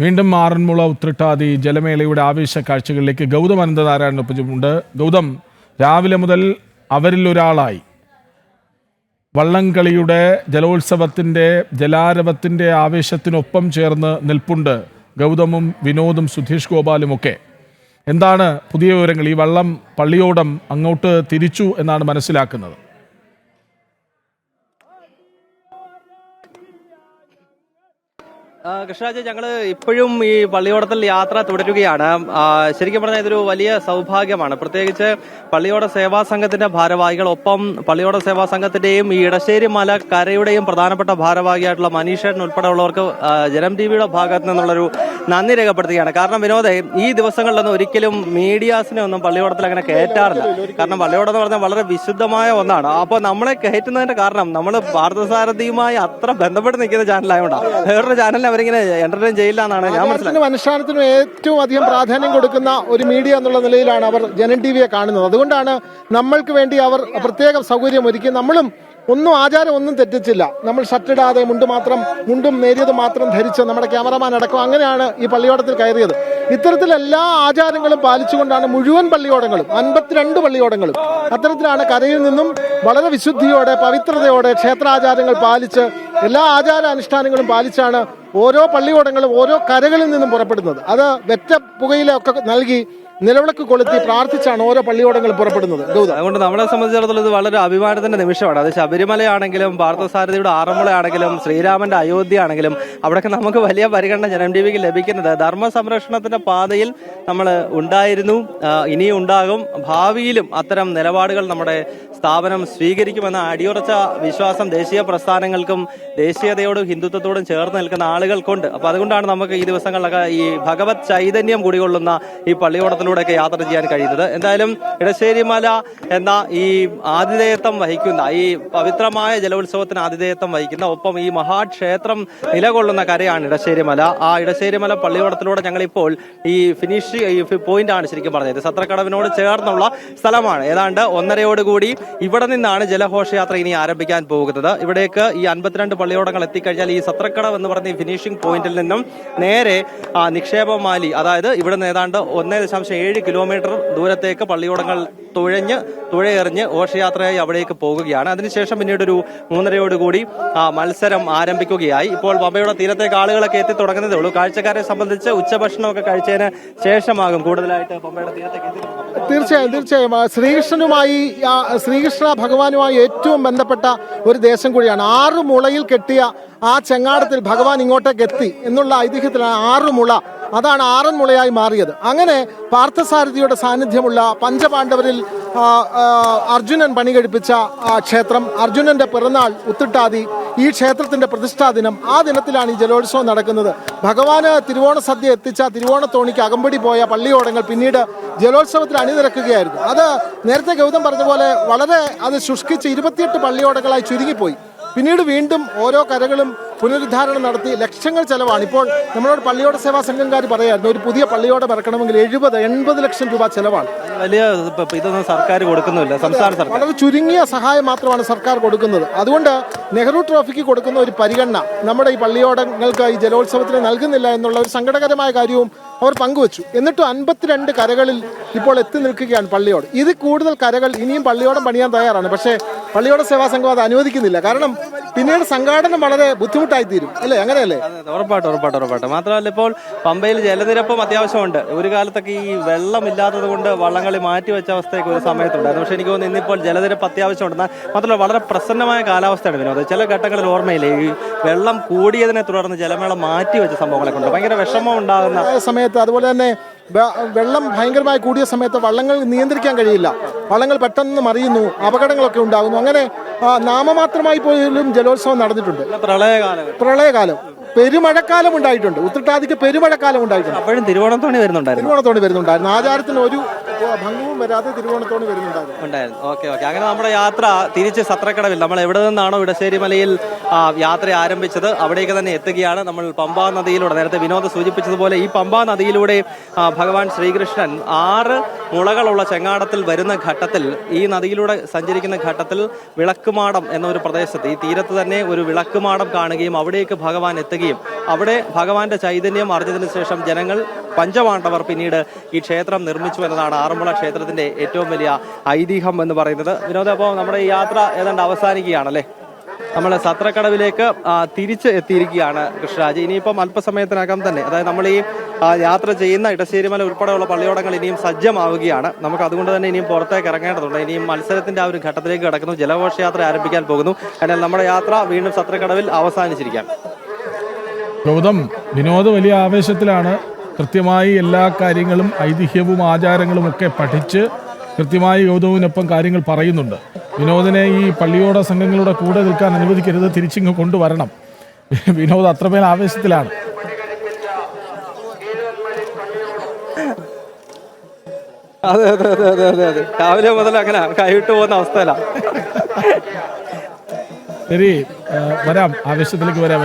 വീണ്ടും ആറന്മുള ഉത്രട്ടാതി ജലമേളയുടെ ആവേശ കാഴ്ചകളിലേക്ക് ഗൗതം അനന്തനാരായണനൊപ്പമുണ്ട് ഗൗതം രാവിലെ മുതൽ അവരിൽ ഒരാളായി. വള്ളംകളിയുടെ ജലോത്സവത്തിന്റെ ജലാരവത്തിന്റെ ആവേശത്തിനൊപ്പം ചേർന്ന് നിൽപ്പുണ്ട് ഗൗതമും വിനോദും സുധീഷ് ഗോപാലും ഒക്കെ. എന്താണ് പുതിയ വിവരങ്ങൾ? ഈ വള്ളം പള്ളിയോടം അങ്ങോട്ട് തിരിച്ചു എന്നാണ് മനസ്സിലാക്കുന്നത്. കൃഷ്ണരാജ് ഞങ്ങൾ ഇപ്പോഴും ഈ പള്ളിയോടത്തിൽ യാത്ര തുടരുകയാണ്. ശരിക്കും പറഞ്ഞാൽ ഇതൊരു വലിയ സൗഭാഗ്യമാണ്. പ്രത്യേകിച്ച് പള്ളിയോട സേവാ സംഘത്തിന്റെ ഭാരവാഹികൾ ഒപ്പം പള്ളിയോട സേവാ സംഘത്തിന്റെയും ഈ ഇടശ്ശേരി മല കരയുടെയും പ്രധാനപ്പെട്ട ഭാരവാഹിയായിട്ടുള്ള മനീഷേട്ടൻ ഉൾപ്പെടെയുള്ളവർക്ക് ജനം ടി വിയുടെ ഭാഗത്ത് നിന്നുള്ളൊരു നന്ദി രേഖപ്പെടുത്തുകയാണ്. കാരണം വിനോദേ ഈ ദിവസങ്ങളിലൊന്നും ഒരിക്കലും മീഡിയാസിനെ ഒന്നും പള്ളിയോടത്തിൽ അങ്ങനെ കയറ്റാറില്ല. കാരണം പള്ളിയോടം എന്ന് പറഞ്ഞാൽ വളരെ വിശുദ്ധമായ ഒന്നാണ്. അപ്പോൾ നമ്മളെ കയറ്റുന്നതിന്റെ കാരണം നമ്മൾ ഭാരതസാരഥിയുമായി അത്ര ബന്ധപ്പെട്ട് നിൽക്കുന്ന ചാനലായതുകൊണ്ടാണ് വേറൊരു ചാനലിനെ അവരിങ്ങനെ എന്റർടൈൻ ചെയ്യില്ല എന്നാണ് ഞാൻ മനസ്സിലാക്കുന്നത്. അനുഷ്ഠാനത്തിനും ഏറ്റവും അധികം പ്രാധാന്യം കൊടുക്കുന്ന ഒരു മീഡിയ എന്നുള്ള നിലയിലാണ് അവർ ജനൻ ടി വിയെ കാണുന്നത്. അതുകൊണ്ടാണ് നമ്മൾക്ക് വേണ്ടി അവർ പ്രത്യേക സൗകര്യം ഒരുക്കി. നമ്മളും ഒന്നും ആചാരം ഒന്നും തെറ്റിച്ചില്ല. നമ്മൾ ഷർട്ടിടാതെ മുണ്ട് മാത്രം മുണ്ടും നേരിയത് മാത്രം ധരിച്ച് നമ്മുടെ ക്യാമറമാൻ അടക്കം അങ്ങനെയാണ് ഈ പള്ളിയോടത്തിൽ കയറിയത്. ഇത്തരത്തിൽ എല്ലാ ആചാരങ്ങളും പാലിച്ചുകൊണ്ടാണ് മുഴുവൻ പള്ളിയോടങ്ങളും അൻപത്തിരണ്ട് പള്ളിയോടങ്ങളും അത്തരത്തിലാണ് കരയിൽ നിന്നും വളരെ വിശുദ്ധിയോടെ പവിത്രതയോടെ ക്ഷേത്രാചാരങ്ങൾ പാലിച്ച് എല്ലാ ആചാര അനുഷ്ഠാനങ്ങളും പാലിച്ചാണ് ഓരോ പള്ളിയോടങ്ങളും ഓരോ കരകളിൽ നിന്നും പുറപ്പെടുന്നത്. അത് വെറ്റ പുകയിലൊക്കെ നൽകി നിലവിളക്ക് കൊളുത്തി പ്രാർത്ഥിച്ചാണ് ഓരോ പള്ളിയോടങ്ങളും പുറപ്പെടുന്നത്. ഗൗതം. അതുകൊണ്ട് നമ്മളെ സംബന്ധിച്ചിടത്തോളം ഇത് വളരെ അഭിമാനത്തിന്റെ നിമിഷമാണ്. അത് ശബരിമലയാണെങ്കിലും പാർത്ഥസാരഥിയുടെ ആറന്മുളയാണെങ്കിലും ശ്രീരാമന്റെ അയോധ്യ ആണെങ്കിലും അവിടെയൊക്കെ നമുക്ക് വലിയ പരിഗണന ജനം ടി വിക്ക് ലഭിക്കുന്നത്. ധർമ്മ സംരക്ഷണത്തിന്റെ പാതയിൽ നമ്മൾ ഉണ്ടായിരുന്നു. ഇനിയും ഉണ്ടാകും. ഭാവിയിലും അത്തരം നിലപാടുകൾ നമ്മുടെ സ്ഥാപനം സ്വീകരിക്കുമെന്ന അടിയുറച്ച വിശ്വാസം ദേശീയ പ്രസ്ഥാനങ്ങൾക്കും ദേശീയതയോടും ഹിന്ദുത്വത്തോടും ചേർന്ന് നിൽക്കുന്ന ആളുകൾക്കുണ്ട്. അപ്പൊ അതുകൊണ്ടാണ് നമുക്ക് ഈ ദിവസങ്ങളിലൊക്കെ ഈ ഭഗവത് ചൈതന്യം കുടികൊള്ളുന്ന ഈ പള്ളിയോടത്തിലൂടെയൊക്കെ യാത്ര ചെയ്യാൻ കഴിയുന്നത്. എന്തായാലും ഇടശ്ശേരിമല എന്ന ഈ ആതിഥേയത്വം വഹിക്കുന്ന ഈ പവിത്രമായ ജലോത്സവത്തിന് ആതിഥേയത്വം വഹിക്കുന്ന ഒപ്പം ഈ മഹാക്ഷേത്രം നിലകൊള്ളുന്ന കരയാണ് ഇടശ്ശേരിമല ആ ഇടശ്ശേരിമല പള്ളിയോടത്തിലൂടെ ഞങ്ങളിപ്പോൾ ഈ ഫിനിഷ് പോയിന്റ് ആണ് ശരിക്കും പറഞ്ഞത്. സത്രക്കടവിനോട് ചേർന്നുള്ള സ്ഥലമാണ്. ഏതാണ്ട് ഒന്നരയോടുകൂടി ഇവിടെ നിന്നാണ് ജലഘോഷയാത്ര ഇനി ആരംഭിക്കാൻ പോകുന്നത്. ഇവിടേക്ക് ഈ അൻപത്തിരണ്ട് പള്ളിയോടങ്ങൾ എത്തിക്കഴിഞ്ഞാൽ ഈ സത്രക്കടവ് എന്ന് പറഞ്ഞ ഫിനിഷിംഗ് പോയിന്റിൽ നിന്നും നേരെ നിക്ഷേപമാലി അതായത് ഇവിടെ നിന്ന് ഏതാണ്ട് ഒന്നേ ദശാംശം ഏഴ് കിലോമീറ്റർ ദൂരത്തേക്ക് പള്ളിയോടങ്ങൾ തുഴഞ്ഞ് തുഴയെറിഞ്ഞ് ഘോഷയാത്രയായി അവിടേക്ക് പോകുകയാണ്. അതിനുശേഷം പിന്നീട് ഒരു മൂന്നരയോടുകൂടി മത്സരം ആരംഭിക്കുകയായി. ഇപ്പോൾ പമ്പയുടെ തീരത്തേക്ക് ആളുകളൊക്കെ എത്തി തുടങ്ങുന്നതേ ഉള്ളൂ. കാഴ്ചക്കാരെ സംബന്ധിച്ച് ഉച്ചഭക്ഷണമൊക്കെ കഴിച്ചതിന് ശേഷമാകും കൂടുതലായിട്ട് പമ്പയുടെ തീരത്തേക്ക് എത്തി. തീർച്ചയായും തീർച്ചയായും. ശ്രീകൃഷ്ണനുമായി ശ്രീകൃഷ്ണ ഭഗവാനുമായി ഏറ്റവും ബന്ധപ്പെട്ട ഒരു ദേശം കൂടിയാണ്. ആറ് മുളയിൽ കെട്ടിയ ആ ചെങ്ങാടത്തിൽ ഭഗവാൻ ഇങ്ങോട്ടേക്ക് എത്തി എന്നുള്ള ഐതിഹ്യത്തിലാണ് ആറ് മുള അതാണ് ആറന്മുളയായി മാറിയത്. അങ്ങനെ പാർത്ഥസാരഥിയുടെ സാന്നിധ്യമുള്ള പഞ്ചപാണ്ഡവരിൽ അർജുനൻ പണി കഴിപ്പിച്ച ആ ക്ഷേത്രം അർജുനന്റെ പിറന്നാൾ ഉത്തിട്ടാതി ഈ ക്ഷേത്രത്തിന്റെ പ്രതിഷ്ഠാ ദിനം ആ ദിനത്തിലാണ് ഈ ജലോത്സവം നടക്കുന്നത്. ഭഗവാന് തിരുവോണ സദ്യ എത്തിച്ച തിരുവോണത്തോണിക്ക് അകമ്പടി പോയ പള്ളിയോടങ്ങൾ പിന്നീട് ജലോത്സവത്തിൽ അണിനിരക്കുകയായിരുന്നു. അത് നേരത്തെ ഗൗതം പറഞ്ഞ പോലെ വളരെ അത് ശുഷ്കിച്ച് ഇരുപത്തിയെട്ട് പള്ളിയോടങ്ങളായി ചുരുങ്ങിപ്പോയി. പിന്നീട് വീണ്ടും ഓരോ കരകളും പുനരുദ്ധാരണം നടത്തി ലക്ഷങ്ങൾ ചെലവാണ്. ഇപ്പോൾ നമ്മളോട് പള്ളിയോട സേവാ സംഘംകാർ പറയായിരുന്നു ഒരു പുതിയ പള്ളിയോടെ ഇറക്കണമെങ്കിൽ എഴുപത് എൺപത് ലക്ഷം രൂപ ചെലവാണ്. വലിയ ഇതൊന്നും സർക്കാർ കൊടുക്കുന്നില്ല സംസ്ഥാന സർക്കാർ വളരെ ചുരുങ്ങിയ സഹായം മാത്രമാണ് സർക്കാർ കൊടുക്കുന്നത്. അതുകൊണ്ട് നെഹ്റു ട്രോഫിക്ക് കൊടുക്കുന്ന ഒരു പരിഗണന നമ്മുടെ ഈ പള്ളിയോടങ്ങൾക്ക് ഈ ജലോത്സവത്തിന് നൽകുന്നില്ല എന്നുള്ള ഒരു സങ്കടകരമായ കാര്യവും അവർ പങ്കുവച്ചു. എന്നിട്ടും അൻപത്തിരണ്ട് കരകളിൽ ഇപ്പോൾ എത്തി നിൽക്കുകയാണ് പള്ളിയോട്. ഇത് കൂടുതൽ കരകൾ ഇനിയും പള്ളിയോടം പണിയാൻ തയ്യാറാണ്. പക്ഷേ പള്ളിയോട സേവാ സംഘം അത് അനുവദിക്കുന്നില്ല. കാരണം പിന്നീട് സംഘാടനം വളരെ ബുദ്ധിമുട്ടായി തീരും. അല്ലേ? അങ്ങനെയല്ലേ? ഉറപ്പായിട്ട് ഉറപ്പായിട്ട് ഉറപ്പായിട്ട്. മാത്രമല്ല ഇപ്പോൾ പമ്പയിൽ ജലനിരപ്പും അത്യാവശ്യമുണ്ട്. ഒരു കാലത്തൊക്കെ ഈ വെള്ളം ഇല്ലാത്തത് കൊണ്ട് വള്ളംകളി മാറ്റി വെച്ച അവസ്ഥയൊക്കെ ഒരു സമയത്തുണ്ടായിരുന്നു. പക്ഷെ എനിക്ക് തോന്നുന്നു ഇന്നിപ്പോൾ ജലനിരപ്പ് അത്യാവശ്യമുണ്ട്. മാത്രമല്ല വളരെ പ്രസന്നമായ കാലാവസ്ഥയാണ് വിനോദം. ചില ഘട്ടങ്ങളിൽ ഓർമ്മയില്ലേ ഈ വെള്ളം കൂടിയതിനെ തുടർന്ന് ജലമേള മാറ്റി വെച്ച സംഭവങ്ങളൊക്കെ ഉണ്ട്. ഭയങ്കര വിഷമം ഉണ്ടാകുന്ന സമയത്ത് അതുപോലെ തന്നെ വെള്ളം ഭയങ്കരമായി കൂടിയ സമയത്ത് വള്ളങ്ങൾ നിയന്ത്രിക്കാൻ കഴിയില്ല. വള്ളങ്ങൾ പെട്ടെന്ന് മറിയുന്നു അപകടങ്ങളൊക്കെ ഉണ്ടാകുന്നു. അങ്ങനെ നാമമാത്രമായി പോലും ജലോത്സവം നടന്നിട്ടുണ്ട്. പ്രളയകാലം. പ്രളയകാലം. പെരുമഴക്കാലം ഉണ്ടായിട്ടുണ്ട്. ഉത്രട്ടാതിക്ക് പെരുമഴക്കാലം ഉണ്ടായിട്ടുണ്ട്. അപ്പോഴും തിരുവോണത്തോണി വരുന്നുണ്ടായിരുന്നു. തിരുവോണത്തോണി വരുന്നുണ്ടായിരുന്നു. ആചാരത്തിന് ഒരു ഭംഗവും വരാതെ തിരുവോണത്തോണി വരുന്നുണ്ടായിരുന്നു. ഉണ്ടായിരുന്നു. Okay okay. അങ്ങനെ നമ്മുടെ യാത്ര തിരിച്ച് സത്രക്കടവിൽ നമ്മൾ എവിടെ നിന്നാണോ ഇടശ്ശേരി മലയിൽ യാത്ര ആരംഭിച്ചത് അവിടേക്ക് തന്നെ എത്തുകയാണ്. നമ്മൾ പമ്പാ നദിയിലൂടെ നേരത്തെ വിനോദ് സൂചിപ്പിച്ചതുപോലെ ഈ പമ്പാ നദിയിലൂടെ ഭഗവാൻ ശ്രീകൃഷ്ണൻ ആറ് മുളകളുള്ള ചെങ്ങാടത്തിൽ വരുന്ന ഘട്ടത്തിൽ ഈ നദിയിലൂടെ സഞ്ചരിക്കുന്ന ഘട്ടത്തിൽ വിളക്കുമാടം എന്നൊരു പ്രദേശത്ത് ഈ തീരത്ത് തന്നെ ഒരു വിളക്കുമാടം കാണുകയും അവിടേക്ക് ഭഗവാൻ എത്തുകയും അവിടെ ഭഗവാന്റെ ചൈതന്യം അറിഞ്ഞതിന് ശേഷം ജനങ്ങൾ പഞ്ചപാണ്ഡവർ പിന്നീട് ഈ ക്ഷേത്രം നിർമ്മിച്ചു എന്നതാണ് ആറന്മുള ക്ഷേത്രത്തിന്റെ ഏറ്റവും വലിയ ഐതിഹ്യം എന്ന് പറയുന്നത്. വിനോദ അപ്പോൾ നമ്മുടെ ഈ യാത്ര ഏതാണ്ട് അവസാനിക്കുകയാണല്ലേ? നമ്മൾ സത്രക്കടവിലേക്ക് തിരിച്ച് എത്തിയിരിക്കുകയാണ് കൃഷ്ണരാജ്. ഇനിയിപ്പം അല്പസമയത്തിനകം തന്നെ അതായത് നമ്മൾ ഈ യാത്ര ചെയ്യുന്ന ഇടശ്ശേരിമല ഉൾപ്പെടെയുള്ള പള്ളിയോടങ്ങൾ ഇനിയും സജ്ജമാവുകയാണ്. നമുക്ക് അതുകൊണ്ട് തന്നെ ഇനിയും പുറത്തേക്ക് ഇറങ്ങേണ്ടതുണ്ട്. ഇനിയും മത്സരത്തിന്റെ ആ ഒരു ഘട്ടത്തിലേക്ക് കിടക്കുന്നു. ജലഘോഷയാത്ര ആരംഭിക്കാൻ പോകുന്നു. അതിനാൽ നമ്മുടെ യാത്ര വീണ്ടും സത്രക്കടവിൽ അവസാനിച്ചിരിക്കാം ഗൗതം വിനോദ് വലിയ ആവേശത്തിലാണ്. കൃത്യമായി എല്ലാ കാര്യങ്ങളും ഐതിഹ്യവും ആചാരങ്ങളും ഒക്കെ പഠിച്ച് കൃത്യമായി ഗൗതമിനൊപ്പം കാര്യങ്ങൾ പറയുന്നുണ്ട്. വിനോദിനെ ഈ പള്ളിയോട സംഘങ്ങളുടെ കൂടെ നിൽക്കാൻ അനുവദിക്കരുത് തിരിച്ചിങ്ങ് കൊണ്ടുവരണം. വിനോദ് അത്രമേൽ ആവേശത്തിലാണ്. അതെ അതെ അതെ അതെ അതെ അതെ. രാവിലെ മുതൽ അങ്ങനെ കൈവിട്ട് പോകുന്ന അവസ്ഥയല്ല ശരി വരാം. ആവേശത്തിലേക്ക് വരാം.